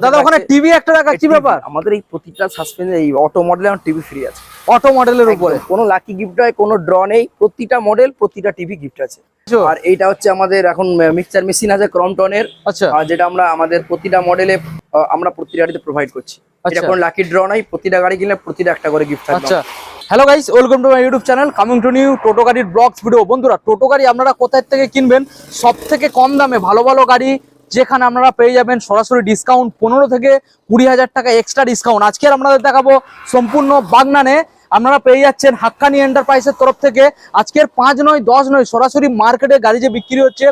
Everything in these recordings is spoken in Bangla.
দাদা ওখানে টিভি একটা রাখা কি ব্যাপার। আমাদের এই প্রতিটা সাসপেন্স এই অটো মডেলে আমার টিভি ফ্রি আছে। অটো মডেলের উপরে। কোনো লাকি গিফট হয় কোনো ড্র নেই প্রতিটা মডেল প্রতিটা টিভি গিফট আছে। আর এইটা হচ্ছে আমাদের এখন মিক্সচার মেশিন আছে ক্রমটনের আচ্ছা। আর যেটা আমরা আমাদের প্রতিটা মডেলে আমরা প্রতিটা গাড়িতে প্রোভাইড করছি। এটা আচ্ছা। কোনো লাকি ড্র নাই প্রতিটা গাড়ি কিনলে প্রতিটা একটা করে গিফট আচ্ছা। Hello guys welcome to my YouTube channel coming to new টোটো গাড়ির ব্লগস ভিডিও বন্ধুরা টোটো গাড়ি আপনারা কোথায় থেকে কিনবেন? সব থেকে কম দামে ভালো ভালো গাড়ি যেখানে আপনারা পেয়ে যাবেন সরাসরি ডিসকাউন্ট পনেরো থেকে কুড়ি হাজার টাকা এক্সট্রা ডিসকাউন্ট আজকের আপনাদের দেখাবো সম্পূর্ণ বাগনানে। আপনারা পেয়ে যাচ্ছেন হাক্কানি এন্টারপ্রাইজের তরফ থেকে। আজকের পাঁচ নয়, দশ নয় সরাসরি মার্কেটে গাড়ি যে বিক্রি হচ্ছে,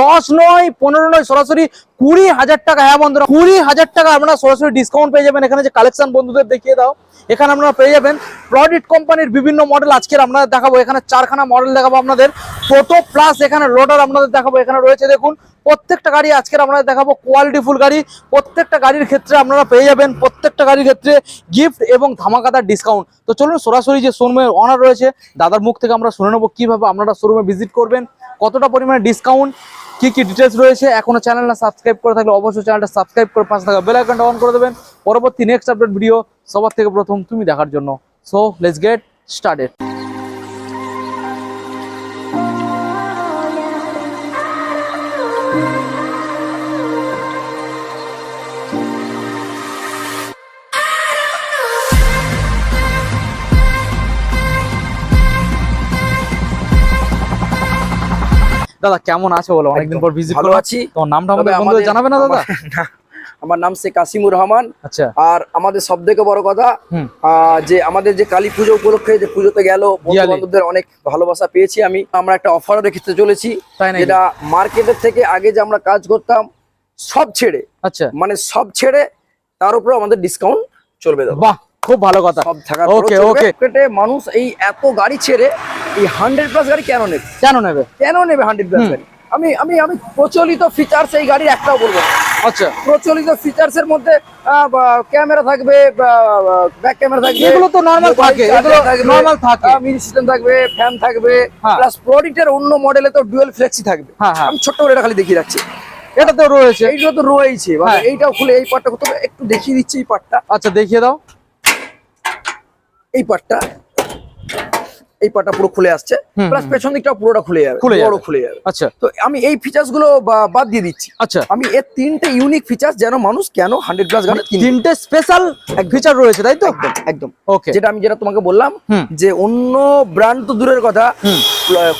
দশ নয়, পনেরো নয় সরাসরি কুড়ি হাজার টাকা। হ্যাঁ বন্ধুরা, কুড়ি হাজার টাকা আপনারা সরাসরি ডিসকাউন্ট পেয়ে যাবেন। এখানে যে কালেকশন বন্ধুদের দেখিয়ে দাও। এখানে আপনারা পেয়ে যাবেন প্রডিট কোম্পানির বিভিন্ন মডেল আজকের আপনাদের দেখাবো। এখানে চারখানা মডেল দেখাবো আপনাদের। টোটো প্লাস এখানে লোডার আপনাদের দেখাবো। এখানে রয়েছে দেখুন প্রত্যেকটা গাড়ি আজকের আপনাদের দেখাবো কোয়ালিটি ফুল গাড়ি। প্রত্যেকটা গাড়ির ক্ষেত্রে আপনারা পেয়ে যাবেন প্রত্যেকটা গাড়ির ক্ষেত্রে গিফট এবং ধামাকাদার ডিসকাউন্ট তো চলুন সরাসরি যে শোরুমের অনার রয়েছে, দাদার মুখ থেকে আমরা শুনে নেব কীভাবে আপনারা শোরুমে ভিজিট করবেন, কতটা পরিমাণে ডিসকাউন্ট কি কি ডিটেলস রয়েছে। এখনও চ্যানেলটা সাবস্ক্রাইব করে থাকলে অবশ্যই চ্যানেলটা সাবস্ক্রাইব করে পাশে থাকা বেল আইকনটা অন করে দেবেন। পরবর্তী নেক্সট আপডেট ভিডিও সবার থেকে প্রথম তুমি দেখার জন্য। সো লেটস গেট স্টার্টেড দাদা কেমন আছো বলো? অনেকদিন পর ভিজিট ভালো আছি। তোমার নামটা আমাদের বন্ধুদের জানাবে না দাদা? আমার- নাম শেখ কাসিমুর রহমান। আচ্ছা। আর আমাদের সব থেকে বড় কথা যে আমাদের যে কালী পুজো উপলক্ষে যে পুজোতে গেল বন্ধু। বান্ধবদের অনেক ভালোবাসা পেয়েছি আমি। আমরা একটা অফারও রেখে চলেছি যেটা মার্কেটের থেকে আগে যে আমরা কাজ করতাম সব ছেড়ে আচ্ছা। মানে সব ছেড়ে তার উপরে আমাদের ডিসকাউন্ট চলবে দাদা। বাহ! খুব ভালো কথা। ওকে ওকে মার্কেটে মানুষ এই এত গাড়ি ছেড়ে এই হান্ড্রেড প্লাস গাড়ি কেন নেবে? কেন নেবে? কেন নেবে হান্ড্রেড প্লাস গাড়ি? আমি আমি আমি প্রচলিত ফিচার্স এই গাড়ির একটাও বলব আচ্ছা। প্রচলিত ফিচার্স এর মধ্যে ক্যামেরা থাকবে ব্যাক ক্যামেরা থাকবে এগুলো তো normal থাকে, এগুলো normal থাকে। মিউজিক সিস্টেম থাকবে ফ্যান থাকবে হ্যাঁ। প্লাস প্রডিটের অন্য মডেলে তো ডুয়েল ফ্লেক্সি থাকবে। হ্যাঁ, হ্যাঁ। আমি ছোট্ট করে এটা খালি দেখিয়ে রাখছি। এটা তো রয়েছে। এইগুলো তো রয়েছে মানে হ্যাঁ। এইটাও খুলে এই পার্টটা একটু দেখিয়ে দিচ্ছি এই পার্টটা আচ্ছা দেখিয়ে দাও। এই পার্টটা এই পার্টটা পুরো খুলে আসছে। প্লাস পেছন দিকটা পুরোটা খুলে যাবে খুলে বড়। খুলে যাবে। আচ্ছা। তো আমি এই ফিচার্সগুলো বাদ দিয়ে দিচ্ছি। আচ্ছা। আমি এর তিনটে ইউনিক ফিচার্স যেন মানুষ কেন হান্ড্রেড প্লাস গাড়ি কিনবে তিনটে স্পেশাল এক ফিচার রয়েছে তাই তো? একদম একদম। ওকে যেটা আমি যেটা তোমাকে বললাম যে অন্য ব্র্যান্ড তো দূরের কথা।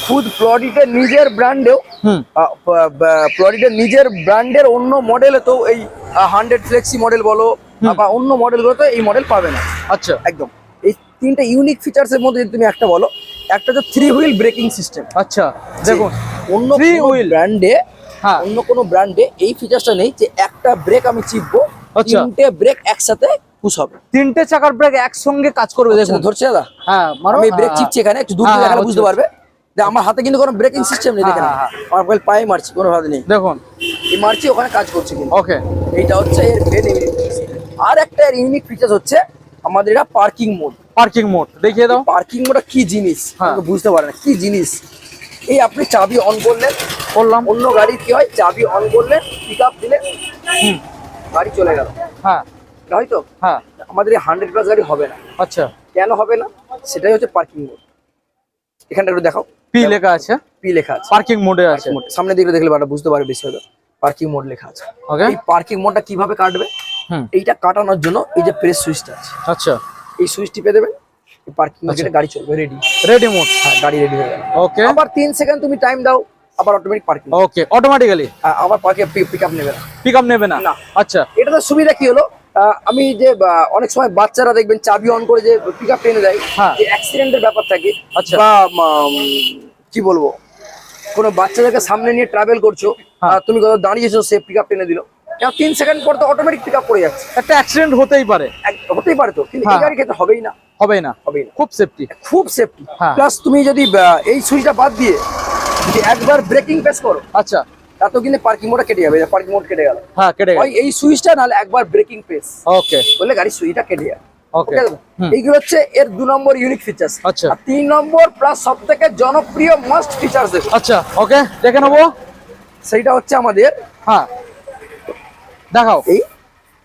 খুদ প্লডিটের নিজের ব্র্যান্ডেও প্লডিটের নিজের ব্র্যান্ডের অন্য মডেলে তো এই হান্ড্রেড ফ্লেক্সি মডেল বলো বা অন্য মডেলগুলোতে এই মডেল পাবে না। আচ্ছা। একদম। তিনটা ইউনিক ফিচার্স এর মধ্যে যদি তুমি একটা বলো একটা হচ্ছে থ্রি হুইল ব্রেকিং সিস্টেম আচ্ছা দেখুন অন্য Three হুইল ব্র্যান্ডে হ্যাঁ। অন্য কোনো ব্র্যান্ডে এই ফিচারটা নেই যে একটা ব্রেক আমি চিপবো আচ্ছা। তিনটে ব্রেক একসাথে পুশ হবে। তিনটে চাকার ব্রেক একসঙ্গে কাজ করবে দেখুন। সেটা ধরছে দাদা। হ্যাঁ মারো। আমি ব্রেক হ্যাঁ, চিপছি এখানে একটু দূর হ্যাঁ, থেকে দেখালে বুঝতে পারবে। যে আমার হাতে কিন্তু কোনো ব্রেকিং সিস্টেম নেই হ্যাঁ, হ্যাঁ, আমার মোবাইল পায়ে মারছি কোনো ভাবে নেই। দেখুন। এই মারছি ওখানে কাজ করছে কিন্তু। ওকে এইটা হচ্ছে এর আর একটা এর ইউনিক ফিচার হচ্ছে আমাদের এটা পার্কিং মোড পার্কিং মোড দেখিয়ে দাও। পার্কিং মোডটা কি জিনিস? হ্যাঁ। বুঝতে পারে না কি জিনিস? এই আপনি চাবি অন করলেন। করলাম। অন্য গাড়ি কি হয়? চাবি অন করলেন পিক আপ দিলেন গাড়ি চলে গেল। হ্যাঁ। হয়তো হ্যাঁ। আমাদের এই হান্ড্রেড প্লাস গাড়ি হবে না। আচ্ছা। কেন হবে না? সেটাই হচ্ছে পার্কিং মোড এখানটা একটু দেখাও। পি লেখা আছে? পি লেখা আছে। পার্কিং মোডে আছে। সামনে দিকে দেখলে বাটা বুঝতে পারবে বেশি হলো পার্কিং মোড লেখা আছে। ওকে এই পার্কিং মোডটা কীভাবে কাটবে? এইটা কাটানোর জন্য এই যে প্রেস সুইচটা আছে। আচ্ছা। এই সুইচ টিপে দেবেন পার্কিং আচ্ছা। গাড়ি চলবে রেডি রেডি মোড হ্যাঁ গাড়ি রেডি হয়ে গেল। ওকে আবার তিন সেকেন্ড তুমি টাইম দাও আবার অটোমেটিক পার্কিং ওকে অটোমেটিক্যালি আবার পার্কে পিক আপ নেবে না। পিক আপ নেবে না? না। আচ্ছা। এটা তো সুবিধা কি হলো? আমি যে অনেক সময় বাচ্চারা দেখবেন চাবি অন করে যে পিক আপ টেনে দেয় হ্যাঁ। যে অ্যাক্সিডেন্টের ব্যাপার থাকে আচ্ছা। বা কি বলব? কোনো বাচ্চাদেরকে সামনে নিয়ে ট্রাভেল করছ হ্যাঁ। তুমি কোথাও দাঁড়িয়েছো সে পিক আপ টেনে দিল। এবার তিন সেকেন্ড পর তো অটোমেটিক পিক আপ করে যাচ্ছে। একটা অ্যাক্সিডেন্ট হতেই পারে। হতেই পারে তো কিন্তু এই হ্যাঁ। গাড়ির ক্ষেত্রে হবেই না। হবেই না। হবেই না। খুব সেফটি খুব সেফটি হ্যাঁ। প্লাস তুমি যদি এই সুইচটা বাদ দিয়ে যদি একবার ব্রেকিং প্রেস করো আচ্ছা। তাতেও কিন্তু পার্কিং মোডটা কেটে যাবে পার্কিং মোড কেটে গেল। হ্যাঁ কেটে গেল। এই সুইচটা নাহলে একবার ব্রেকিং প্রেস ওকে বললে গাড়ির সুইচটা কেটে যাবে। ওকে এইগুলো হচ্ছে এর দু নম্বর ইউনিক ফিচার্স আচ্ছা। তিন নম্বর প্লাস সব থেকে জনপ্রিয় মাস্ট ফিচার্স দেখো। আচ্ছা ওকে দেখে নেব। সেইটা হচ্ছে আমাদের হ্যাঁ। দেখাও। এই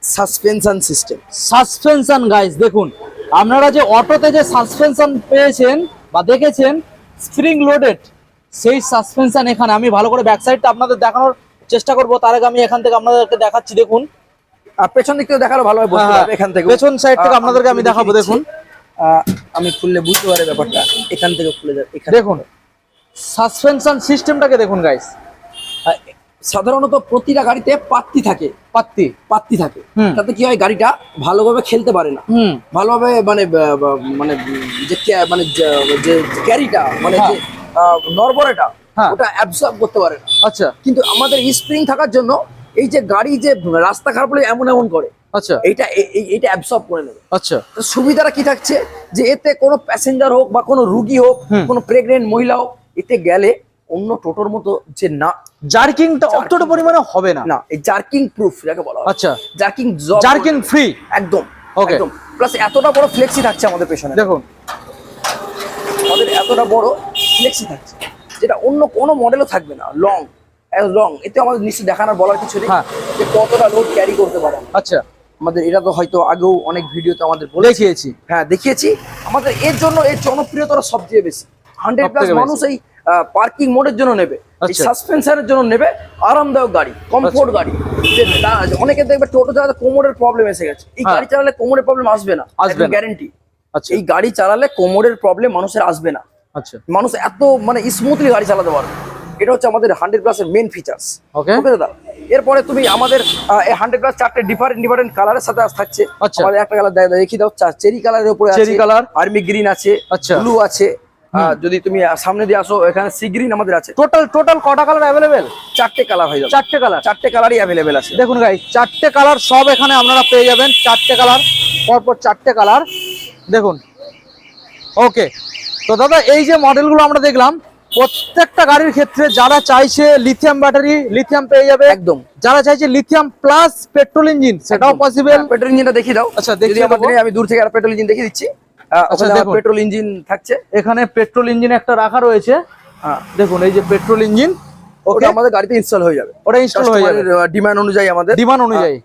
সাসপেনশন সিস্টেম সাসপেনশন গাইস দেখুন। আপনারা যে অটোতে যে সাসপেনশন পেয়েছেন বা দেখেছেন স্প্রিং লোডেড সেই সাসপেনশন এখানে। আমি ভালো করে ব্যাক সাইডটা আপনাদের দেখানোর চেষ্টা করব। তার আগে আমি এখান থেকে আপনাদেরকে দেখাচ্ছি দেখুন। আর পেছন দিক থেকে দেখাল ভালো হয় হ্যাঁ, এখান থেকে। পেছন side থেকে আপনাদেরকে আমি দেখাবো, দেখুন। আমি খুললে বুঝতে পারে ব্যাপারটা। এখান থেকে খুলে যাবে এখানে দেখুন সাসপেনশন সিস্টেমটাকে দেখুন গাইস সাধারণত প্রতিটা গাড়িতে পাত্তি থাকে। পাত্তি? পাত্তি থাকে। তাতে কি হয় গাড়িটা ভালোভাবে খেলতে পারে না। ভালোভাবে মানে মানে যে মানে যে- ক্যারিটা মানে যে নরবরেটা হ্যাঁ। ওটা অ্যাবসর্ব করতে পারে না। আচ্ছা। কিন্তু আমাদের স্প্রিং থাকার জন্য এই যে গাড়ি যে রাস্তা খারাপ হলে এমন এমন করে আচ্ছা। এটা এ- এই- এইটা অ্যাবসর্ব করে নেবে। আচ্ছা। তো সুবিধাটা কি থাকছে? যে এতে কোনো প্যাসেঞ্জার হোক বা কোনো রুগী হোক কোনো প্রেগনেন্ট মহিলা হোক এতে গেলে অন্য টোটোর মতো যে না জার্কিংটা অতটা পরিমাণে হবে না। না এই জার্কিং প্রুফ যাকে বলা হয়। আচ্ছা। জার্কিং জার্কিং ফ্রি একদম ওকে একদম। প্লাস এতটা বড় ফ্লেক্সি থাকছে আমাদের পেছনে। দেখুন। আমাদের এতটা বড় ফ্লেক্সি থাকছে যেটা অন্য কোনো মডেলও থাকবে না। লং লং এতে আমাদের নিশ্চয়ই দেখানোর বলার কিছু নেই হ্যাঁ। যে কতটা লোড ক্যারি করতে পারে। আচ্ছা। আমাদের এটা তো হয়তো আগেও অনেক ভিডিওতে আমাদের বলে দেখিয়েছি। হ্যাঁ দেখিয়েছি। আমাদের এর জন্য এর জনপ্রিয়তা সবচেয়ে বেশি। হান্ড্রেড প্লাস মানুষ এই পার্কিং মোডের জন্য নেবে। এই আচ্ছা। জন্য নেবে আরামদায়ক গাড়ি কমফোর্ট গাড়ি। অনেকে দেখবে টোটো চালাতে কোমরের প্রবলেম এসে গেছে। এই হ্যাঁ। গাড়ি চালালে কোমরের প্রবলেম আসবে না আসবে গ্যারেন্টি আচ্ছা। এই গাড়ি চালালে কোমরের প্রবলেম মানুষের আসবে না। আচ্ছা। মানুষ এত মানে স্মুথলি গাড়ি চালাতে পারবে। এটা হচ্ছে আমাদের হান্ড্রেড প্লাসের মেন ফিচার্স ওকে দাদা? এরপরে তুমি আমাদের হান্ড্রেড প্লাস চারটে ডিফারেন্ট ডিফারেন্ট কালারের সাথে থাকছে। আচ্ছা। আমাদের একটা কালার দেখিয়ে দাও চেরি কালারের উপরে Cherry colour। আর্মি গ্রিন আছে আচ্ছা। ব্লু আছে। যদি তুমি সামনে দিয়ে আসো এখানে সি গ্রিন আমাদের আছে। টোটাল টোটাল কটা কালার অ্যাভেলেবেল চারটে কালার হয়ে যাবে। চারটে কালার চারটে কালারই অ্যাভেলেবেল আছে। দেখুন গাই চারটে কালার সব এখানে আপনারা পেয়ে যাবেন। চারটে কালার পরপর চারটে কালার দেখুন। ওকে তো দাদা এই যে মডেলগুলো আমরা দেখলাম প্রত্যেকটা গাড়ির ক্ষেত্রে যারা চাইছে লিথিয়াম ব্যাটারি লিথিয়াম পেয়ে যাবে। একদম। যারা চাইছে লিথিয়াম প্লাস পেট্রোল ইঞ্জিন সেটাও পসিবল পেট্রোল ইঞ্জিনটা দেখিয়ে দাও। আচ্ছা, দেখি আমাদের আমি দূর থেকে আর পেট্রোল ইঞ্জিন দেখিয়ে দিচ্ছি। পেট্রোল ইঞ্জিন থাকছে। এখানে পেট্রোল ইঞ্জিন একটা রাখা রয়েছে। হ্যাঁ। দেখুন এই যে পেট্রোল ইঞ্জিন ওটা আমাদের গাড়িতে ইনস্টল হয়ে যাবে। ওটা ইনস্টল হয়ে যাবে। ডিমান্ড অনুযায়ী আমাদের। ডিমান্ড অনুযায়ী।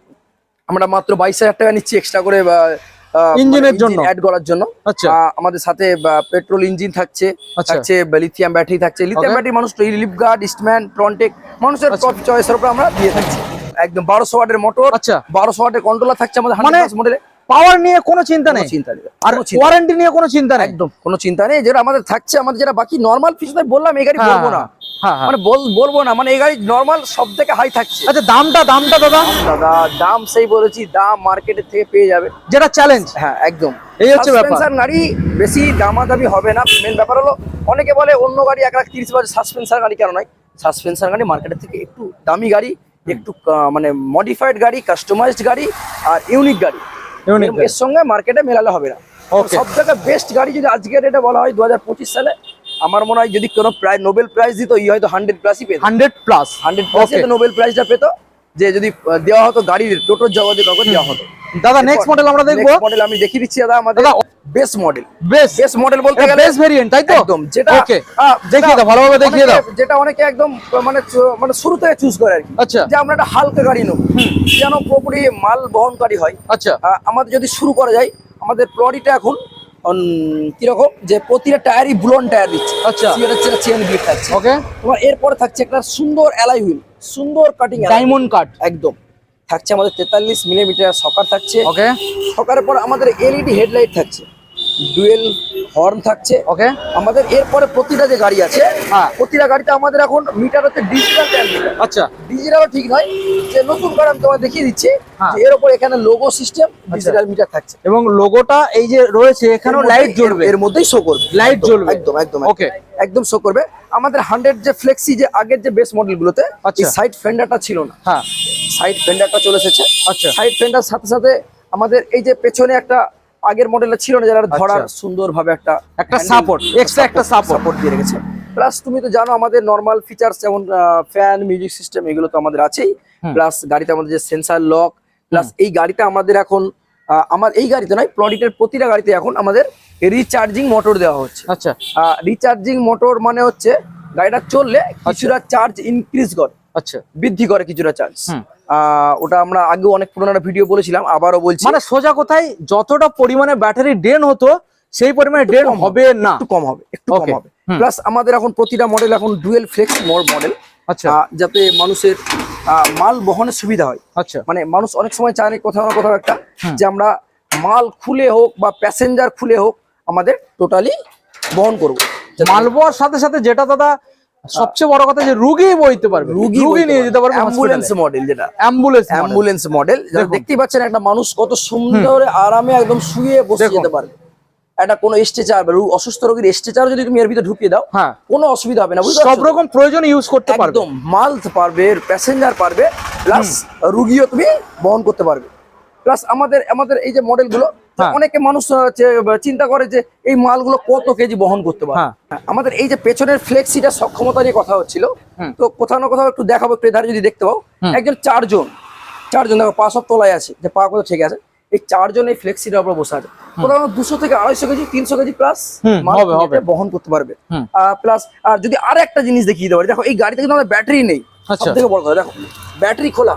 আমরা মাত্র বাইশ হাজার টাকা নিচ্ছি এক্সট্রা করে ইঞ্জিনের মানে জন্য? অ্যাড করার জন্য। আচ্ছা। আমাদের সাথে পেট্রোল ইঞ্জিন থাকছে আচ্ছা। থাকছে লিথিয়াম ব্যাটারি থাকছে। লিথিয়াম. ব্যাটারি মানুষ লিপ গার্ড ইস্টম্যান ট্রনটেক মানুষের আচ্ছা। চয়েসের উপর আমরা দিয়ে থাকছি। একদম বারোশো ওয়াটের মোটর আচ্ছা। বারোশো ওয়াটের কন্ট্রোলার থাকছে আমাদের মানে হান্ড্রেড মডেলে পাওয়ার নিয়ে কোনো চিন্তা নেই। চিন্তা নেই। আর ওয়ারেন্টি নিয়ে কোনো চিন্তা নেই। একদম কোনো চিন্তা নেই। যেটা আমাদের থাকছে আমাদের যেটা বাকি নর্মাল ফিস বললাম এই গাড়ি হ্যাঁ, বলব না। হ্যাঁ, হ্যাঁ। মানে বল- বলব না। মানে এই গাড়ি নর্মাল সব থেকে হাই থাকছে। আচ্ছা দামটা দামটা দাদা? দাদা দাম সেই বলেছি দাম মার্কেটের থেকে পেয়ে যাবে। যেটা চ্যালেঞ্জ হ্যাঁ একদম। এই হচ্ছে ব্যাপার। গাড়ি বেশি দামাদামি হবে না। মেন ব্যাপার হলো অনেকে বলে অন্য গাড়ি এক লাখ তিরিশ বাজে সাসপেনশন গাড়ি কেন নয়? সাসপেনশন গাড়ি মার্কেটের থেকে একটু দামি গাড়ি একটু মানে মডিফাইড গাড়ি কাস্টমাইজড গাড়ি আর ইউনিক গাড়ি। এর-। সঙ্গে মার্কেটে মেলালে হবে না সব থেকে বেস্ট গাড়ি যদি আজকের এটা বলা হয় দু হাজার পঁচিশ সালে আমার মনে হয় যদি কোনো প্রায় নোবেল প্রাইজ দিত ই হয়তো হান্ড্রেড প্লাসই পেত hundred plus hundred plus. Nobel প্রাইজটা পেতো যে যদি দেওয়া হতো গাড়ির টোটোর জগতে কাউকে দেওয়া হতো। দাদা নেক্সট মডেল আমরা দেখব। মডেল আমি দেখিয়ে দিচ্ছি দাদা আমাদের দাদা, base model base base model বলতে গেলে বেস ভেরিয়েন্ট তাই তো? একদম যেটা ওকে দেখিয়ে দাও ভালোভাবে দেখিয়ে দাও। যেটা অনেকে একদম মানে মানে শুরু থেকে চুজ করে আর কি। আচ্ছা। যে আমরা একটা হালকা গাড়ি নেব। যেন পুরোপুরি মাল বহনকারী হয়। আচ্ছা। আমাদের যদি শুরু করা যায় আমাদের প্লডিটা এখন কীরকম? যে প্রতিটা টায়ারই ব্লন টায়ার দিচ্ছে। আচ্ছা। চেন গ্রিপ থাকছে ওকে তোমার এরপরে থাকছে একটা সুন্দর অ্যালাই হুইল সুন্দর কাটিং ডায়মন্ড কাট একদম। থাকছে আমাদের তেতাল্লিশ মিলিমিটার সকার থাকছে। ওকে সকারের পর আমাদের এলইডি হেডলাইট থাকছে। ডুয়েল হর্ন থাকছে। ওকে আমাদের এরপরে প্রতিটা যে গাড়ি আছে হ্যাঁ। প্রতিটা গাড়িতে আমাদের এখন মিটার হচ্ছে ডিজিটাল মিটার আচ্ছা। ডিজিটালও ঠিক নয় যে নতুন কার আমি তোমাকে দেখিয়ে দিচ্ছি হ্যাঁ। এর উপর এখানে লোগো সিস্টেম ডিজিটাল মিটার থাকছে। এবং লোগোটা এই যে রয়েছে এখানেও লাইট জ্বলবে। এর মধ্যেই শো করবে। লাইট জ্বলবে। একদম একদম ওকে একদম শো করবে। আমাদের হান্ড্রেড যে ফ্লেক্সি যে আগের যে বেস মডেলগুলোতে। এই সাইড ফেন্ডারটা ছিল না। হ্যাঁ। সাইড ফেন্ডারটা চলে এসেছে। আচ্ছা। সাইড ফেন্ডার সাথে সাথে আমাদের এই যে পেছনে একটা আগের মডেলটা ছিল না যারা ধরার আচ্ছা। সুন্দরভাবে একটা একটা সাপোর্ট এক্সট্রা একটা। সাপোর্ট দিয়ে রেখেছে। প্লাস তুমি তো জানো আমাদের নর্মাল ফিচার্স যেমন ফ্যান মিউজিক সিস্টেম এগুলো তো আমাদের আছেই। প্লাস গাড়িতে আমাদের যে সেন্সার লক প্লাস এই গাড়িতে আমাদের এখন আমার এই গাড়িতে নয় প্লডিটের প্রতিটা গাড়িতে এখন আমাদের রিচার্জিং মোটর দেওয়া হচ্ছে। আচ্ছা। রিচার্জিং মোটর মানে হচ্ছে গাড়িটা চললে কিছুটা চার্জ ইনক্রিজ করে। আচ্ছা। বৃদ্ধি করে কিছুটা চার্জ ওটা আমরা আগেও অনেক পুরোনো একটা ভিডিও বলেছিলাম আবারও বলছি। মানে সোজা কোথায় যতটা পরিমাণে ব্যাটারি ড্রেন হতো সেই পরিমাণে ড্রেন হবে না। একটু কম হবে একটু কম হবে। প্লাস আমাদের এখন প্রতিটা মডেল এখন ডুয়েল ফ্লেক্স মোর মডেল আচ্ছা। যাতে মানুষের মাল বহনের সুবিধা হয়। আচ্ছা। মানে মানুষ অনেক সময় চায় না কোথাও না কোথাও একটা যে আমরা মাল খুলে হোক বা প্যাসেঞ্জার খুলে হোক আমাদের টোটালি বহন করব। মাল মালবোয়ার সাথে সাথে যেটা দাদা সবচেয়ে বড় কথা যে রুগী বইতে পারবে রুগী নিয়ে যেতে পারবে অ্যাম্বুলেন্স মডেল যেটা। Ambulance ambulance model. দেখতেই পাচ্ছেন একটা মানুষ কত সুন্দর আরামে একদম শুয়ে বসে। যেতে পারবে। একটা কোনো স্ট্রেচার অসুস্থ রোগীর স্ট্রেচার যদি তুমি এর ভিতরে ঢুকিয়ে দাও হ্যাঁ। কোনো অসুবিধা হবে না বুঝতে সব রকম প্রয়োজন ইউজ করতে পারবে। একদম মাল পারবে প্যাসেঞ্জার পারবে প্লাস রুগীও তুমি বহন করতে পারবে। প্লাস আমাদের আমাদের এই যে মডেলগুলো হ্যাঁ। অনেকে মানুষ চিন্তা করে যে এই মালগুলো কত কেজি বহন করতে পারে। হ্যাঁ। আমাদের এই যে পেছনের ফ্লেক্সিটা সক্ষমতা নিয়ে কথা হচ্ছিল তো কোথাও না কোথাও একটু দেখাবো একটু যদি দেখতে পাও। একজন চারজন চারজন দেখো পা সব তলায় আছে যে পা কোথাও ঠিক আছে এই চারজন এই ফ্লেক্সিটার উপর বসে আছে। কোথাও দুশো থেকে আড়াইশো কেজি তিনশো কেজি প্লাস। বহন করতে পারবে। প্লাস আর যদি আর একটা জিনিস দেখিয়ে পারি দেখো এই গাড়িতে কিন্তু আমাদের ব্যাটারি নেই। আচ্ছা। সব থেকে বড় কথা দেখো ব্যাটারি খোলা।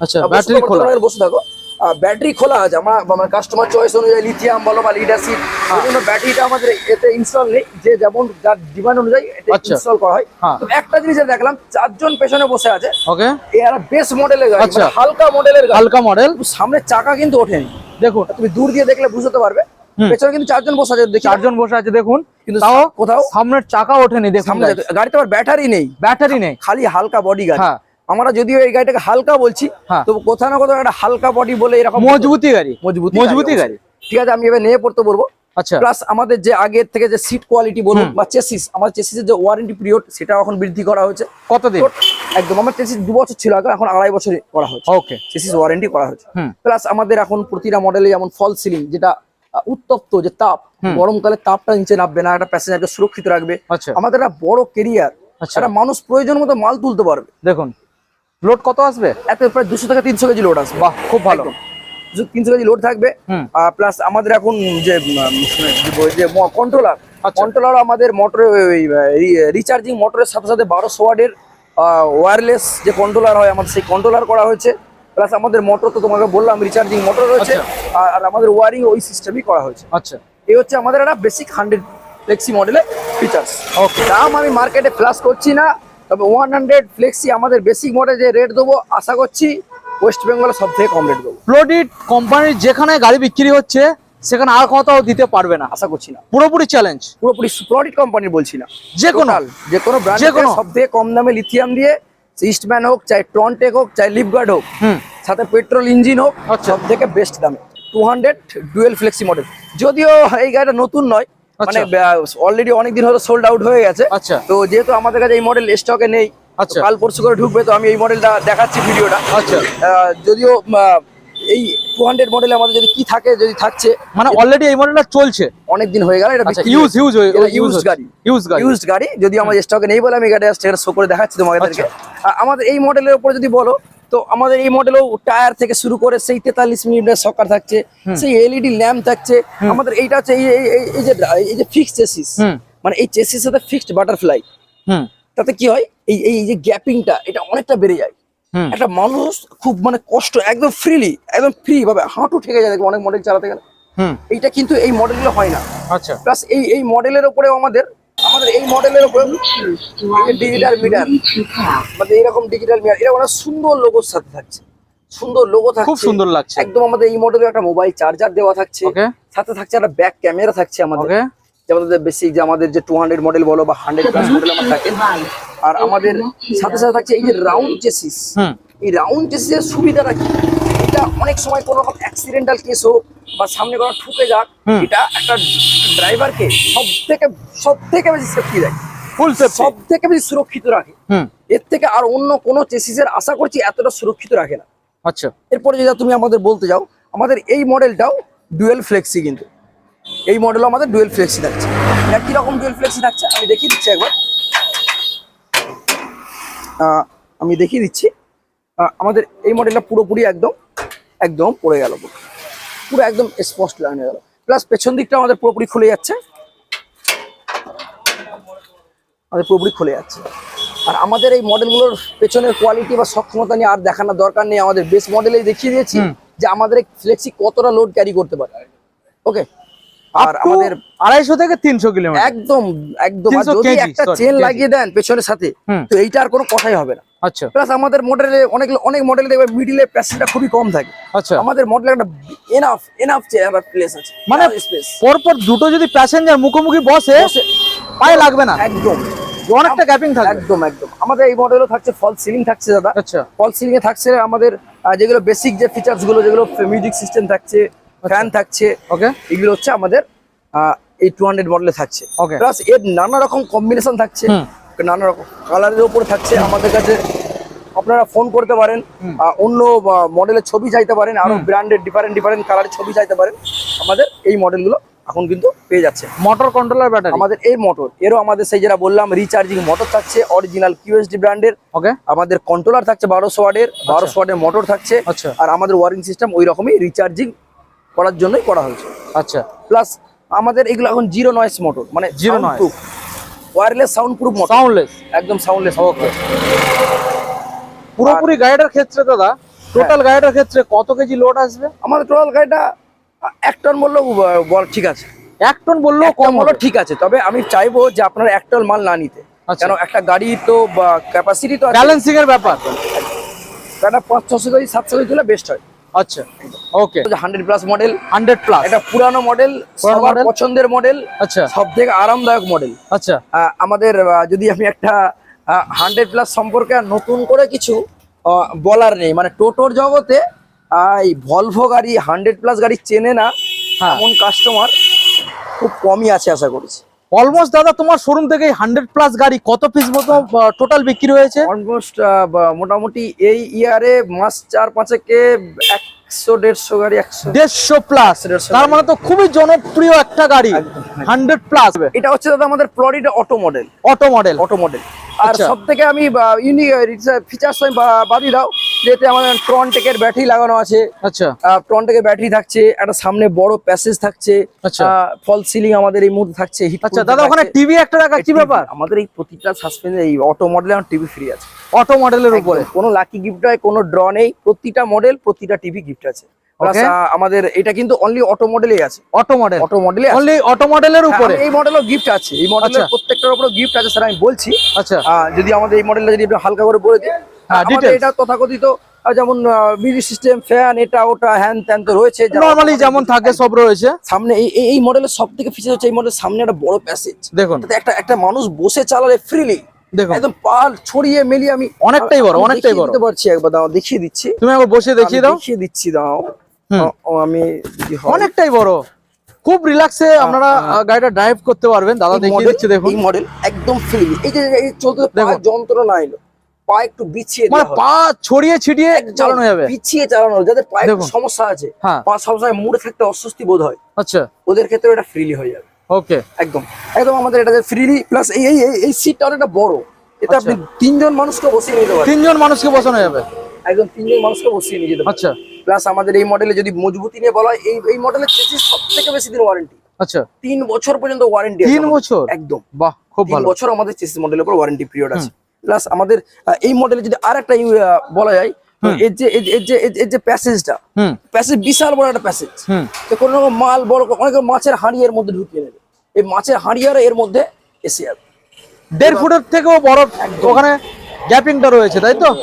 আচ্ছা ব্যাটারি খোলা। বসে থাকো। ব্যাটারি খোলা আছে। আমরা কাস্টমার চয়েস অনুযায়ী লিথিয়াম বলো বা লিডারশিপ বিভিন্ন ব্যাটারিটা আমাদের এতে ইনস্টল নেই। যে যেমন যার ডিমান্ড অনুযায়ী এটা আচ্ছা। ইনস্টল করা হয়। হ্যাঁ। তো একটা জিনিস দেখলাম চারজন পেছনে বসে আছে। ওকে এরা বেস মডেলের গাড়ি আচ্ছা। মানে হালকা মডেলের গাড়ি। হালকা মডেল সামনের চাকা কিন্তু ওঠেনি। দেখুন। তুমি দূর দিয়ে দেখলে বুঝতে পারবে। পেছনে কিন্তু চারজন বসে আছে চারজন বসে আছে দেখুন। কিন্তু তাও কোথাও সামনের চাকা ওঠেনি দেখুন সামনে গাড়িতে আবার ব্যাটারি নেই। ব্যাটারি নেই। খালি হালকা বডি গাড়ি। হ্যাঁ। আমরা যদিও এই গাড়িটাকে হালকা বলছি হ্যাঁ। তো কোথাও না কোথাও একটা হালকা বডি বলে এরকম মজবুতি গাড়ি। মজবুতি মজবুতি গাড়ি। ঠিক আছে আমি এবার নিয়ে পড়তে বলব। আচ্ছা। প্লাস আমাদের যে আগের থেকে যে সিট কোয়ালিটি বলুন বা চেসিস আমার চেসিসের যে ওয়ারেন্টি পিরিয়ড সেটা এখন বৃদ্ধি করা হয়েছে। কতদিন? একদম আমার চেসিস দু বছর ছিল আগে এখন আড়াই বছর করা হয়েছে। ওকে চেসিস ওয়ারেন্টি করা হয়েছে। প্লাস আমাদের এখন প্রতিটা মডেলে যেমন ফল সিলিং যেটা উত্তপ্ত যে তাপ গরমকালে তাপটা নিচে নামবে না একটা প্যাসেঞ্জারকে সুরক্ষিত রাখবে। আচ্ছা। আমাদের একটা বড় কেরিয়ার আচ্ছা। একটা মানুষ প্রয়োজন মতো মাল তুলতে পারবে। দেখুন লোড কত আসবে? এত প্রায় দুশো থেকে তিনশো কেজি লোড আসবে। বাহ খুব ভালো। তিনশো কেজি লোড থাকবে। প্লাস আমাদের এখন যে কন্ট্রোলার আচ্ছা। কন্ট্রোলার আমাদের মোটরে রিচার্জিং মোটরের সাথে সাথে বারোশো ওয়ার্ডের ওয়্যারলেস যে কন্ট্রোলার হয় আমাদের সেই কন্ট্রোলার করা হয়েছে। প্লাস আমাদের মোটর তো তোমাকে বললাম রিচার্জিং মোটর রয়েছে। আচ্ছা। আর আমাদের ওয়ারিং ওই সিস্টেমই করা হয়েছে। আচ্ছা। এই হচ্ছে আমাদের একটা বেসিক হান্ড্রেড ফ্লেক্সি মডেলের ফিচার্স ওকে দাম আমি মার্কেটে ফ্লাশ করছি না। তবে ওয়ান হান্ড্রেড ফ্লেক্সি আমাদের বেসিক মডেল যে রেট দেবো আশা করছি ওয়েস্ট বেঙ্গলে সব থেকে কম রেট দেবো। প্লোডিট কোম্পানির যেখানে গাড়ি বিক্রি হচ্ছে সেখানে আর কোথাও দিতে পারবে না। আশা করছি না। পুরোপুরি চ্যালেঞ্জ পুরোপুরি প্রডিট কোম্পানির বলছি না। যে কোনো। যে কোনো যে কোনো। সব থেকে কম দামে লিথিয়াম দিয়ে ইস্টম্যান হোক চাই ট্রনটেক হোক চাই লিপগার্ড হোক সাথে পেট্রোল ইঞ্জিন হোক আচ্ছা। সব থেকে বেস্ট দামে। Two hundred dual flexi model যদিও এই গাড়িটা নতুন নয় মানে অলরেডি অনেক দিন হয়তো সোল্ড আউট হয়ে গেছে। আচ্ছা। তো যেহেতু আমাদের কাছে এই মডেল স্টকে নেই আচ্ছা। কাল পরশু করে ঢুকবে তো আমি এই মডেলটা দেখাচ্ছি ভিডিওটা। আচ্ছা। যদিও এই টু হান্ড্রেড মডেলে আমাদের যদি কি থাকে যদি থাকছে মানে অলরেডি এই মডেলটা চলছে? অনেক দিন হয়ে গেল এটা আচ্ছা ইউজ ইউজ ইউজ গাড়ি। ইউজ গাড়ি। ইউজ গাড়ি যদি আমাদের স্টকে নেই বলে আমি গাড়ি শো করে দেখাচ্ছি তোমাদেরকে। আর আমাদের এই মডেলের উপর যদি বলো তো আমাদের এই মডেলেও টায়ার থেকে শুরু করে সেই তেতাল্লিশ মিনিটের সকার থাকছে সেই এলইডি ল্যাম্প থাকছে। আমাদের এইটা হচ্ছে এই যে এই যে ফিক্সড চেসিস মানে এই চেসিস সাথে ফিক্সড বাটারফ্লাই হুম। তাতে কি হয়? এই এই যে গ্যাপিংটা এটা অনেকটা বেড়ে যায়। একটা মানুষ খুব মানে কষ্ট একদম ফ্রিলি একদম ফ্রি ভাবে হাঁটু ঠেকে যায় অনেক মডেল চালাতে গেলে। হুম। এইটা কিন্তু এই মডেলগুলো হয় না। আচ্ছা। প্লাস এই এই মডেলের উপরেও আমাদের আমাদের এই মডেলের উপরে ডিজিটাল মিটার মানে এরকম ডিজিটাল মিটার এরকম একটা সুন্দর লোগোর সাথে থাকছে। সুন্দর লোগো থাকছে। খুব সুন্দর লাগছে। একদম আমাদের এই মডেলে একটা মোবাইল চার্জার দেওয়া থাকছে। ওকে সাথে থাকছে একটা ব্যাক ক্যামেরা থাকছে আমাদের। ওকে যেমন বেসিক যে আমাদের যে টু হান্ড্রেড মডেল বলো বা হান্ড্রেড প্লাস মডেল আমার থাকে। আর আমাদের সাথে সাথে থাকছে এই যে রাউন্ড চেসিস এই রাউন্ড চেসিসের সুবিধাটা কি? এটা অনেক সময় কোনো রকম অ্যাক্সিডেন্টাল কেস হোক বা সামনে কোনো ঠুকে যাক এটা একটা ড্রাইভারকে সব থেকে সব থেকে বেশি সেফটি দেয়। ফুল সব থেকে বেশি সুরক্ষিত রাখে। এর থেকে আর অন্য কোনো চেসিসের আশা করছি এতটা সুরক্ষিত রাখে না। আচ্ছা। এরপরে যদি তুমি আমাদের বলতে যাও আমাদের এই মডেলটাও ডুয়েল ফ্লেক্সি কিন্তু। এই মডেলও আমাদের ডুয়েল ফ্লেক্সি থাকছে। একই রকম ডুয়েল ফ্লেক্সি থাকছে? আমি দেখিয়ে দিচ্ছি একবার। আমি দেখিয়ে দিচ্ছি। আমাদের এই মডেলটা পুরোপুরি একদম একদম পড়ে গেল পুরো। একদম স্পষ্ট লাইন হয়ে গেল। প্লাস পেছন দিকটা আমাদের পুরোপুরি খুলে যাচ্ছে। আমাদের পুরোপুরি খুলে যাচ্ছে। আর আমাদের এই মডেলগুলোর পেছনের কোয়ালিটি বা সক্ষমতা নিয়ে আর দেখানোর দরকার নেই। আমাদের বেস মডেলেই দেখিয়ে দিয়েছি যে আমাদের ফ্লেক্সি কতটা লোড ক্যারি করতে পারে। ওকে আর আর আমাদের আড়াইশো থেকে তিনশো কিলোমিটার। একদম একদম। যদি একটা চেন লাগিয়ে দেন পেছনের সাথে তো এইটা আর কোনো কথাই হবে না। আচ্ছা। প্লাস আমাদের মডেলে অনেক অনেক মডেলে দেখবে মিডিলে প্যাসেজটা খুবই কম থাকে। আচ্ছা। আমাদের মডেলে একটা এনাফ এনাফ চেয়ার প্লেস আছে। মানে স্পেস পরপর দুটো যদি প্যাসেঞ্জার মুখোমুখি বসে পায়ে লাগবে না। একদম। অনেকটা গ্যাপিং থাকবে। একদম একদম। আমাদের এই মডেলও থাকছে ফল সিলিং থাকছে দাদা। আচ্ছা। ফল সিলিং এ থাকছে আমাদের যেগুলো বেসিক যে ফিচার্সগুলো যেগুলো মিউজিক সিস্টেম থাকছে ফ্যান থাকছে ওকে এগুলো হচ্ছে আমাদের এই টু হান্ড্রেড মডেলে থাকছে। Okay. প্লাস এর নানা রকম কম্বিনেশন থাকছে। নানা রকম কালারের উপরে থাকছে। আমাদের কাছে আপনারা ফোন করতে পারেন। অন্য মডেলের ছবি চাইতে পারেন। আরও ব্র্যান্ডের ডিফারেন্ট ডিফারেন্ট কালারের ছবি চাইতে পারেন। আমাদের এই মডেলগুলো এখন কিন্তু পেয়ে যাচ্ছে। মোটর কন্ট্রোলার ব্যাটারি আমাদের এই মোটর এরও আমাদের সেই যেটা বললাম রিচার্জিং মোটর থাকছে অরিজিনাল কিউএসডি ব্র্যান্ডের ওকে আমাদের কন্ট্রোলার থাকছে বারোশো ওয়ার্ডের বারোশো ওয়ার্ডের মোটর থাকছে। আচ্ছা। আর আমাদের ওয়ারিং সিস্টেম ওই রকমই রিচার্জিং করার জন্যই করা হয়েছে। আচ্ছা। প্লাস আমাদের এগুলো এখন জিরো নয়েস মোটর মানে Zero noise। Wireless sound proof motor soundless একদম সাউন্ডলেস ওকে পুরোপুরি গাড়িটার ক্ষেত্রে দাদা টোটাল গাড়িটার ক্ষেত্রে কত কেজি লোড আসবে? আমাদের টোটাল গাড়িটা এক টন বললেও বল ঠিক আছে। এক টন বললেও কম হলো ঠিক আছে তবে আমি চাইব যে আপনারা এক টন মাল না নিতে। আচ্ছা। কেন একটা গাড়ি তো ক্যাপাসিটি তো ব্যালেন্সিং এর ব্যাপার। একটা পাঁচ ছশো কেজি সাতশো কেজি তুলে বেস্ট হয়। আচ্ছা okay hundred plus model hundred plus একটা পুরানো মডেল সবার পছন্দের মডেল আচ্ছা। সব থেকে আরামদায়ক মডেল আচ্ছা। আমাদের যদি আমি একটা হান্ড্রেড প্লাস সম্পর্কে নতুন করে কিছু বলার নেই। মানে টোটোর জগতে এই ভলভো গাড়ি হান্ড্রেড প্লাস গাড়ি চেনে না হ্যাঁ। এমন কাস্টমার খুব কমই আছে আশা করছি। অলমোস্ট দাদা, তোমার শোরুম থেকে হান্ড্রেড প্লাস গাড়ি কত পিস মতো টোটাল বিক্রি হয়েছে? অলমোস্ট মোটামুটি এই ইয়ারে মাস চার পাঁচেকে একশো দেড়শো প্লাস তার মানে তো খুবই জনপ্রিয় একটা গাড়ি। হান্ড্রেড প্লাস এটা হচ্ছে দাদা আমাদের auto model auto model auto model আর আচ্ছা। সব থেকে আমি ইউনিক ফিচার্স আমি বা- দাও যেতে আমাদের ব্যাটারি লাগানো আছে। আচ্ছা। ব্যাটারি থাকছে একটা সামনে বড় প্যাসেজ থাকছে আচ্ছা। ফল সিলিং আমাদের এই মুহূর্তে থাকছে আচ্ছা দাদা ওখানে টিভি একটা রাখা কি ব্যাপার। আমাদের এই প্রতিটা সাসপেন্স এই অটো মডেলে আমার টিভি ফ্রি আছে। অটো মডেলের উপরে। কোনো লাকি গিফট হয় কোনো ড্র নেই প্রতিটা মডেল প্রতিটা টিভি গিফট আছে। আমাদের এটা কিন্তু অনলি অটো মডেলেই আছে। অটো মডেল অটো মডেলে অনলি অটো মডেলের উপরে। এই মডেলও গিফট আছে। এই মডেলের আচ্ছা। প্রত্যেকটার উপরে গিফট আছে স্যার আমি বলছি। আচ্ছা। যদি আমাদের এই মডেলটা যদি একটু হালকা করে বলে দিই। হ্যাঁ, এটা তথাকথিত যেমন মিউজিক সিস্টেম ফ্যান এটা ওটা হ্যান ত্যান তো রয়েছে। নরমালি যেমন থাকে সব রয়েছে। সামনে এই এই- এই মডেলের সব থেকে ফিচার হচ্ছে এই মডেলের সামনে একটা বড় প্যাসেজ দেখুন। একটা একটা মানুষ বসে চালালে ফ্রিলি একদম পাল ছড়িয়ে মেলিয়ে আমি অনেকটাই বড়, অনেকটাই বড়। দিতে পারছি একবার দাও দেখিয়ে দিচ্ছি। তুমি একবার বসে দেখিয়ে দাও। দেখিয়ে দিচ্ছি দাও। আমি অনেকটাই বড়। খুব রিল্যাক্সে আপনারা গাড়িটা ড্রাইভ করতে পারবেন। দাদা এই দেখিয়ে দিচ্ছে দেখুন। এই মডেল একদম ফ্রি এই যে এই চলতে যন্ত্রণা এলো পা একটু বিছিয়ে মানে পা ছড়িয়ে ছিটিয়ে চালানো যাবে। চালানো। যাদের পায়ে সমস্যা আছে হ্যাঁ। পা সবসময় মুড়ে থাকতে অস্বস্তি বোধ হয় আচ্ছা। ওদের ক্ষেত্রে এটা ফ্রিলি হয়ে যাবে। ওকে একদম। একদম আমাদের এটা ফ্রিলি প্লাস এই এই এই- সিটটা অনেকটা বড়। এটা আপনি তিনজন মানুষকে বসিয়ে নিতে পারেন তিনজন মানুষকে বসানো যাবে? একদম তিনজন মানুষকে বসিয়ে নিয়ে যেতে আচ্ছা। প্লাস আমাদের এই মডেলে যদি মজবুতি নিয়ে বলা হয় এই এই মডেলের চেসিস সব থেকে বেশি দিন ওয়ারেন্টি আচ্ছা। তিন বছর পর্যন্ত ওয়ারেন্টি তিন বছর? একদম। বাহ খুব ভালো। বছর আমাদের চেসিস মডেলের উপর ওয়ারেন্টি পিরিয়ড আছে। প্লাস আমাদের এই মডেলে যদি আর একটা বলা যায় এর যে এর- যে এর- এর যে প্যাসেজটা হুম। প্যাসেজ বিশাল বড় একটা প্যাসেজ। তো কোনো রকম মাল বড় অনেক মাছের হাঁড়ি এর মধ্যে ঢুকিয়ে নেবে। এই মাছের হাঁড়ি আর এর মধ্যে এসে যাবে। দেড় ফুটের থেকেও বড় ওখানে গ্যাপিংটা রয়েছে তাই তো?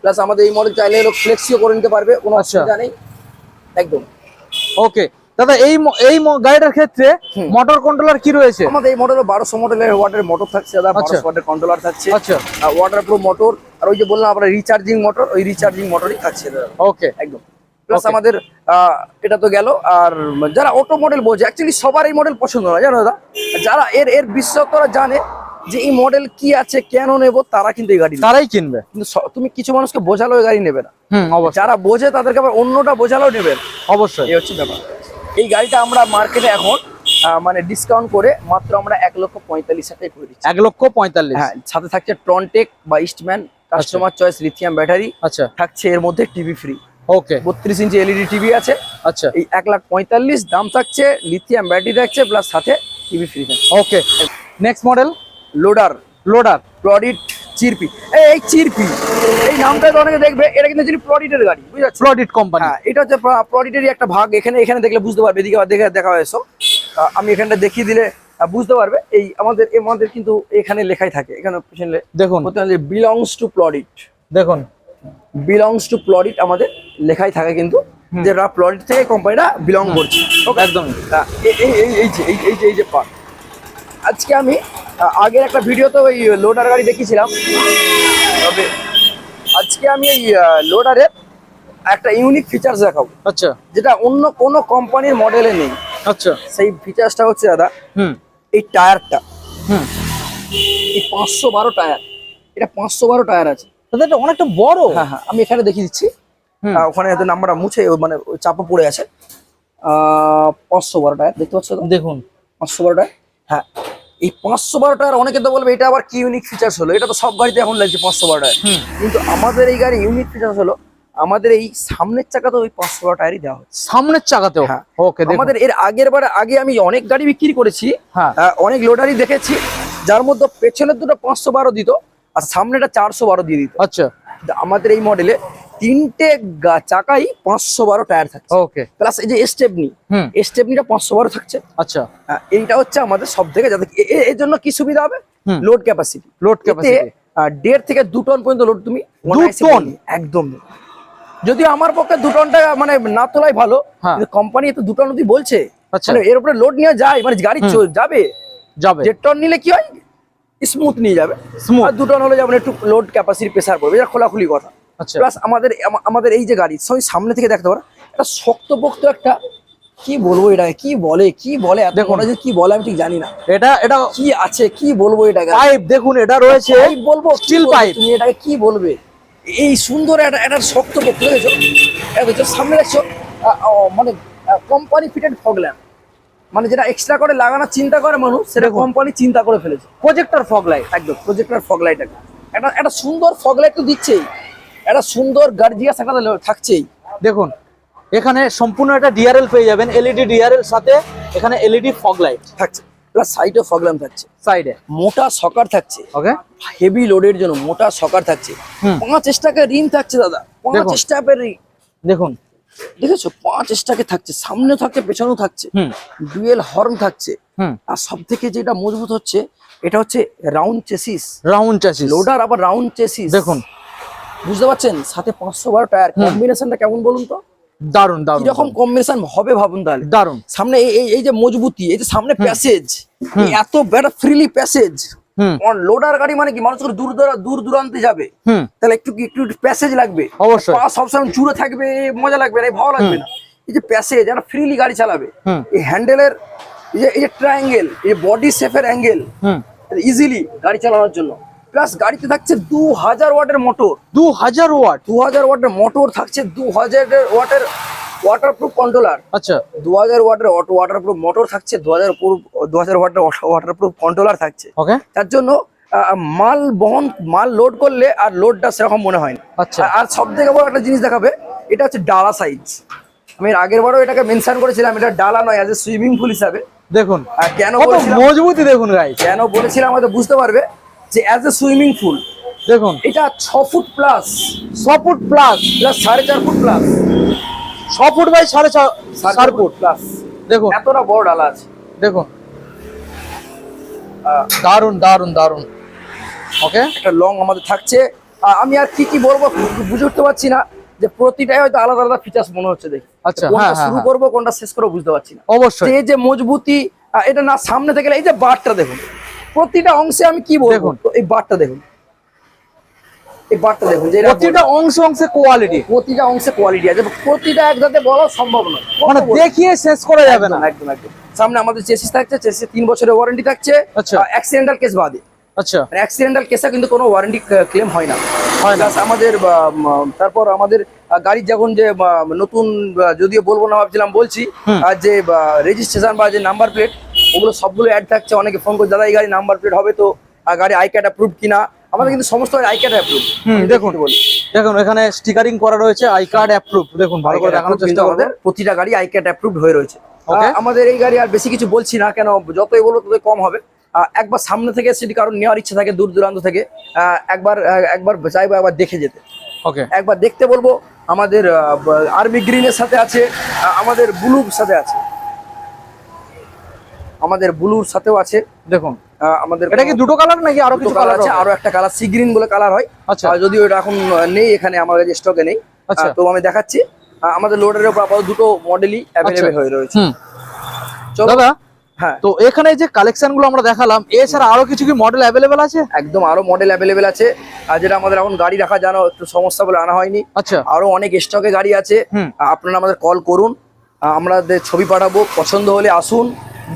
প্লাস আমাদের এই মডেল চাইলে ফ্লেক্সিও করে নিতে পারবে কোনো আচ্ছা। অসুবিধা নেই। একদম। ওকে। দাদা এই এই গাড়িটার ক্ষেত্রে মোটর কন্ট্রোলার কি রয়েছে? আমাদের এই মডেলে বারোশো মডেলের ওয়াটার মোটর থাকছে দাদা। আচ্ছা। বারোশো ওয়াটের কন্ট্রোলার থাকছে। আচ্ছা। ওয়াটার প্রুফ মোটর আর ওই যে বললাম আমরা রিচার্জিং মোটর ওই রিচার্জিং মোটরই থাকছে ওকে একদম। প্লাস আমাদের এটা তো গেল আর যারা অটো মডেল বোঝে অ্যাকচুয়ালি সবার এই মডেল পছন্দ না জানো দাদা? যারা এর এর বিশেষজ্ঞরা জানে যে এই মডেল কি আছে কেন নেব তারা কিন্তু এই গাড়ি তারাই কিনবে। কিন্তু তুমি কিছু মানুষকে বোঝালো এই গাড়ি নেবে না। হুম অবশ্যই। যারা বোঝে তাদেরকে আবার অন্যটা বোঝালেও নেবে অবশ্যই। এই হচ্ছে ব্যাপার। এই গাড়িটা আমরা মার্কেটে এখন মানে ডিসকাউন্ট করে মাত্র আমরা এক লক্ষ পঁয়তাল্লিশ টাকায় করে দিচ্ছি। এক লক্ষ পঁয়তাল্লিশ। হ্যাঁ সাথে থাকছে ট্রনটেক বা Eastman customer choice lithium battery আচ্ছা। থাকছে এর মধ্যে টিভি ফ্রি ওকে বত্রিশ ইঞ্চি এলইডি টিভি আছে। আচ্ছা। এই এক লাখ পঁয়তাল্লিশ দাম থাকছে লিথিয়াম ব্যাটারি থাকছে প্লাস সাথে টিভি ফ্রি থাকছে। Okay next model loader loader প্রডিট চিরপি এই চিরপি এই নামটা অনেকে দেখবে এটা কিন্তু প্রডিটের গাড়ি বুঝতে পারছ ফ্লডিট কোম্পানি এটা হচ্ছে প্রডিটেরই একটা ভাগ এখানে এখানে দেখলে বুঝতে পারবে এদিকে দেখে দেখা হয়েছে আমি এখানটা দেখিয়ে দিলে বুঝতে পারবে। এই আমাদের আমাদের কিন্তু এখানে লেখাই থাকে। এখানে পিছনে দেখুন। বিলংস টু প্লডিট দেখুন। বিলংস টু প্লডিট আমাদের লেখাই থাকে কিন্তু। হুম। যে প্লডিট থেকে কোম্পানিটা বিলং করছে। একদমই আহ, এই এই এই এই যে এই যে এই যে পার্ট আজকে আমি আগের একটা ভিডিওতে ওই লোডার গাড়ি দেখিয়েছিলাম। তবে আজকে আমি এই লোডারের একটা ইউনিক ফিচার্স দেখাবো। আচ্ছা। যেটা অন্য কোনো কোম্পানির মডেলে নেই। আচ্ছা। সেই ফিচার্সটা হচ্ছে দাদা হুম। এই টায়ারটা। হুম। এই পাঁচশো বারো টায়ার। এটা পাঁচশো বারো টায়ার আছে। তাহলে এটা অনেকটা বড়। হ্যাঁ হ্যাঁ। আমি এখানে দেখিয়ে দিচ্ছি। ওখানে হয়তো নাম্বারটা মুছে মানে চাপা পড়ে আছে। আহ, পাঁচশো বারো টায়ার। দেখতে পাচ্ছ দেখুন। পাঁচশো বারো টায়ার? হ্যাঁ। এই পাঁচশো বারো টায়ার অনেকে তো বলবে এটা আবার কি ইউনিক ফিচার্স হলো? এটা তো সব গাড়িতে এখন লাগছে পাঁচশো বারো টায়ার। কিন্তু আমাদের এই গাড়ি ইউনিক ফিচার্স হলো আমাদের এই সামনের চাকা তো ওই পাঁচশো বারো টায়ারই দেওয়া হচ্ছে। সামনের চাকাতেও? হ্যাঁ। ওকে আমাদের এর আগের বার আগে আমি অনেক গাড়ি বিক্রি করেছি হ্যাঁ। অনেক লোডারই দেখেছি যার মধ্যে পেছনের দুটো পাঁচশো বারো দিত আর সামনেটা চারশো বারো দিয়ে দিত। আচ্ছা। আমাদের এই মডেলে তিনটে চাকাই পাঁচশো বারো টায়ার থাকছে। ওকে প্লাস এই যে স্টেপনি স্টেপনিটা পাঁচশো বারো থাকছে। আচ্ছা। এইটা হচ্ছে আমাদের সব থেকে যাতে এর জন্য কি সুবিধা হবে? লোড ক্যাপাসিটি লোড ক্যাপাসিটি দেড় থেকে দু টন পর্যন্ত লোড তুমি একদম। যদি আমার পক্ষে দু টনটা মানে না তোলাই ভালো হ্যাঁ। কোম্পানি তো দু টন অব্দি বলছে। আচ্ছা। মানে এর উপরে লোড নিয়ে যায় মানে গাড়ি। যাবে। যাবে। দেড় টন নিলে কি হয়? স্মুথ নিয়ে যাবে। স্মুথ আর দু টন হলে যেমন একটু লোড ক্যাপাসিটি প্রেসার পড়বে এটা খোলাখুলি কথা। আচ্ছা। প্লাস আমাদের আমাদের এই যে গাড়ি সবাই সামনে থেকে দেখতে পারো একটা শক্তপোক্ত একটা কি বলব এটা কি বলে কি বলে দেখুন। যে কি বলে আমি ঠিক জানি না। এটা এটা কি আছে কি বলব এটা পাইপ দেখুন এটা রয়েছে বলব Steel তুমি এটাকে কি বলবে? এই সুন্দর একটা একটা শক্ত পক্ষ দেখেছ এটা সামনে দেখছ আহ, আহ, মানে কোম্পানি ফিটেড ফগল্যাম্প মানে যেটা এক্সট্রা করে লাগানোর চিন্তা করে মানুষ সেটা। কোম্পানি চিন্তা করে ফেলেছে। প্রজেক্টর ফগ লাইট একদম প্রজেক্টর ফগ লাইট একদম একটা একটা সুন্দর ফগ লাইট তো দিচ্ছেই। একটা সুন্দর গার্জিয়াস একটা থাকছেই। দেখুন এখানে সম্পূর্ণ একটা ডিআরএল পেয়ে যাবেন এলইডি ডিআরএল সাথে এখানে এলইডি ফগ লাইট থাকছে। প্লাস সাইডে ফগ ল্যাম্প থাকছে। সাইডে মোটা সকার থাকছে। ওকে হেভি লোডের জন্য মোটা সকার থাকছে। পাঁচ স্টাকের রিম থাকছে দাদা। পাঁচ। স্টাকের রিম দেখুন। দেখেছ? পাঁচ স্টাকে থাকছে। সামনেও থাকছে পেছনেও থাকছে। ডুয়েল হর্ন থাকছে। আর সব থেকে যেটা মজবুত হচ্ছে এটা হচ্ছে রাউন্ড চেসিস রাউন্ড চাষি লোডার আবার রাউন্ড চেসিস দেখুন। বুঝতে পারছেন? সাথে পাঁচশো বারো টায়ার কম্বিনেশনটা কেমন বলুন তো? দারুণ দারুণ কীরকম কম্বিনেশন হবে ভাবুন তাহলে? দারুণ সামনে এই এই- যে মজবুতি এই যে সামনে প্যাসেজ এত বেড়া ফ্রিলি প্যাসেজ লোডার গাড়ি মানে কি? মানুষ দূর দূর দূরান্তে যাবে। তাহলে একটু একটু প্যাসেজ লাগবে? অবশ্যই। সবসময় জুড়ে থাকবে মজা লাগবে না ভালো লাগবে না। এই যে প্যাসেজ একটা ফ্রিলি গাড়ি চালাবে এই হ্যান্ডেলের এই যে ট্রায়াঙ্গেল এই বডি শেপের অ্যাঙ্গেল ইজিলি গাড়ি চালানোর জন্য। প্লাস গাড়িতে থাকছে দু হাজার ওয়াটের মোটর। দু হাজার ওয়াট? দু হাজার ওয়াটের মোটর থাকছে দু হাজার ওয়াটের ওয়াটারপ্রুফ কন্ট্রোলার আচ্ছা। দু হাজার ওয়াটের অটো ওয়াটারপ্রুফ মোটর থাকছে দু হাজার দু হাজার ওয়াটের ওয়াটারপ্রুফ কন্ট্রোলার থাকছে। ওকে তার জন্য মাল বহন মাল লোড করলে আর লোডটা সেরকম মনে হয় না। আচ্ছা। আর- সব থেকে বড় একটা জিনিস দেখাবে এটা হচ্ছে ডালা সাইজ আমি আগের বারও এটাকে মেনশন করেছিলাম এটা ডালা নয় এ সুইমিং পুল হিসাবে। দেখুন কেন মজবুতি দেখুন গাই কেন বলেছিলাম হয়তো বুঝতে পারবে যে অ্যাজ এ সুইমিং পুল দেখুন। এটা ছ ফুট প্লাস ছ ফুট প্লাস প্লাস সাড়ে চার ফুট প্লাস ছ ফুট বাই সাড়ে চার ফুট। প্লাস দেখুন। এতটা বড় ডালা আছে। দেখুন। দারুণ দারুণ দারুণ ওকে একটা লং আমাদের থাকছে। আমি আর কি কি বলব বুঝে উঠতে পারছি না যে প্রতিটাই হয়তো আলাদা আলাদা ফিচার্স মনে হচ্ছে দেখি। আচ্ছা, কোনটা হ্যাঁ, হ্যাঁ, শুরু হ্যাঁ। করব কোনটা শেষ করব বুঝতে পারছি না। অবশ্যই। যে যে মজবুতি এটা না সামনে থেকে এই যে বারটা দেখুন। প্রতিটা অংশে আমি কি বলব? এই বারটা দেখুন। এই বারটা দেখুন যে প্রতিটা অংশ অংশে কোয়ালিটি প্রতিটা অংশে কোয়ালিটি আছে। প্রতিটা একসাথে বলা সম্ভব নয়। মানে দেখিয়ে শেষ করা যাবে না। একদম একদম একদম। সামনে আমাদের চেসিস থাকছে চেসিস তিন বছরের ওয়ারেন্টি থাকছে। আচ্ছা। অ্যাক্সিডেন্টাল কেস বাদে। আচ্ছা। অ্যাক্সিডেন্টাল কেসে কিন্তু কোনো ওয়ারেন্টি ক্লেম হয় না। হয় না। আমাদের তারপর আমাদের গাড়ির যখন যে নতুন যদিও বলব না ভাবছিলাম বলছি আর যে রেজিস্ট্রেশন বা যে নাম্বার প্লেট ওগুলো সবগুলো অ্যাড থাকছে। অনেকে ফোন করে দাদা এই গাড়ি নাম্বার প্লেট হবে তো? আর গাড়ি আই কার্ড অ্যাপ্রুভ কিনা? আমাদের কিন্তু সমস্ত আই কার্ড অ্যাপ্রুভ হুম, দেখুন। দেখুন এখানে স্টিকারিং করা রয়েছে আই কার্ড অ্যাপ্রুভ দেখুন ভালো করে দেখানোর চেষ্টা করবেন। আমাদের প্রতিটা গাড়ি আই কার্ড অ্যাপ্রুভ হয়ে রয়েছে. আমাদের এই গাড়ি আর বেশি কিছু বলছি না কেন? যতই বলব ততই কম হবে। একবার সামনে থেকে সেটি কারণ নেওয়ার ইচ্ছা থাকে দূর দূরান্ত থেকে একবার একবার চাইব একবার দেখে যেতে। ওকে একবার দেখতে বলব আমাদের আর্মি গ্রিনের সাথে আছে আমাদের ব্লুর সাথে আছে। আমাদের ব্লুর সাথেও আছে। দেখুন। আমাদের এটা কি দুটো কালার নাকি আরও কিছু কালার আছে আরও একটা কালার সি গ্রিন বলে কালার হয়। আচ্ছা। যদি ওটা এখন নেই এখানে আমার কাছে স্টকে নেই। আচ্ছা। তো আমি দেখাচ্ছি। আমাদের লোডের উপর আপাতত দুটো মডেলই অ্যাভেলেবেল আচ্ছা। হয়ে রয়েছে। চলো। দাদা হ্যাঁ। তো এখানে যে কালেকশনগুলো আমরা দেখালাম এছাড়া আরও কিছু কি মডেল অ্যাভেলেবেল আছে? একদম আরও মডেল অ্যাভেলেবেল আছে। আর যেটা আমাদের এখন গাড়ি রাখা জানো একটু সমস্যা বলে আনা হয়নি। আচ্ছা। আরও অনেক স্টকে গাড়ি আছে। আপনারা আমাদের কল করুন। আহ, আমাদের ছবি পাঠাবো। পছন্দ হলে আসুন।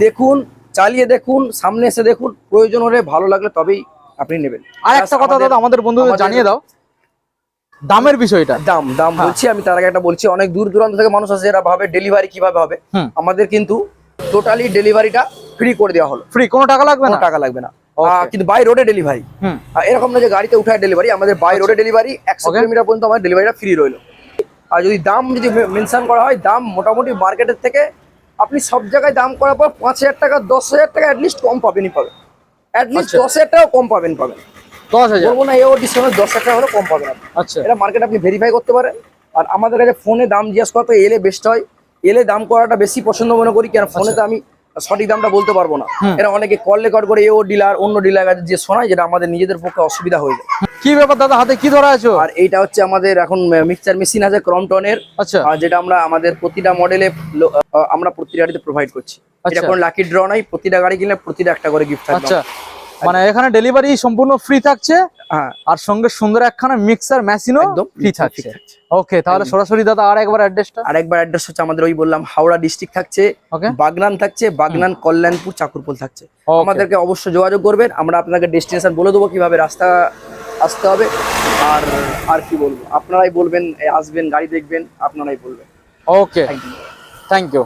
দেখুন চালিয়ে দেখুন সামনে এসে দেখুন প্রয়োজন হলে ভালো লাগলে তবেই আপনি নেবেন। আর একটা কথা দাদা আমাদের বন্ধুদের জানিয়ে দাও দামের বিষয়টা। দাম দাম হ্যাঁ। বলছি আমি তার আগে একটা বলছি অনেক দূর দূরান্ত থেকে মানুষ আছে এরা ভাবে ডেলিভারি কীভাবে হবে। আমাদের কিন্তু টোটালি ডেলিভারিটা ফ্রি করে দেওয়া হলো। ফ্রি কোনো টাকা লাগবে না? টাকা লাগবে না। কিন্তু বাই রোডে ডেলিভারি এরকম না যে গাড়িতে উঠায় ডেলিভারি আমাদের বাই রোডে ডেলিভারি একশো. কিলোমিটার পর্যন্ত আমাদের ডেলিভারিটা ফ্রি রইল। আর যদি দাম যদি মেনশন করা হয় দাম মোটামুটি মার্কেটের থেকে আপনি সব জায়গায় দাম করার পর পাঁচ হাজার টাকা দশ হাজার টাকা অ্যাটলিস্ট কম পাবেনই পাবেন। অ্যাটলিস্ট আচ্ছা। দশ হাজার টাকাও কম পাবেন পাবেন। দশ হাজার? বলব না এও ডিসকাউন্ট দশ হাজার টাকা হলে কম পাবেন আচ্ছা। এটা মার্কেট আপনি ভেরিফাই করতে পারেন। আর আমাদের কাছে ফোনে দাম জিজ্ঞাসা করা তো এলে বেস্ট হয়। এলে দাম করাটা বেশি পছন্দ মনে করি কেন? ফোনে তো আমি সঠিক দামটা বলতে পারব না। এরা অনেকে কল রেকর্ড করে ও ডিলার অন্য ডিলার কাছে যে শোনায় যেটা আমাদের নিজেদের পক্ষে অসুবিধা হয়ে যায়। কি ব্যাপার দাদা হাতে কি ধরা আছো? আর এইটা হচ্ছে আমাদের এখন মিক্সচার মেশিন আছে ক্রমটনের আচ্ছা। আর যেটা আমরা আমাদের প্রতিটা মডেলে আমরা প্রতিটা গাড়িতে প্রোভাইড করছি। এটা আচ্ছা। কোনো লাকি ড্র নাই প্রতিটা গাড়ি কিনলে প্রতিটা একটা করে গিফট থাকবে। আচ্ছা। মানে এখানে ডেলিভারি সম্পূর্ণ ফ্রি থাকছে। হ্যাঁ। আর সঙ্গে সুন্দর একখানা মিক্সার মেশিনও একদম ফ্রি থাকছে। ওকে তাহলে সরাসরি দাদা আর একবার অ্যাড্রেসটা আরেকবার অ্যাড্রেস হচ্ছে আমাদের ওই বললাম হাওড়া ডিস্ট্রিক্ট থাকছে ওকে বাগনান থাকছে বাগনান কল্যাণপুর চাকুরপোল থাকছে. আমাদেরকে অবশ্যই যোগাযোগ করবেন আমরা আপনাকে ডেস্টিনেশন বলে দেবো কীভাবে রাস্তা আসতে হবে আর আর কি বলব। আপনারাই বলবেন আসবেন গাড়ি দেখবেন আপনারাই বলবেন। Okay thank you thank you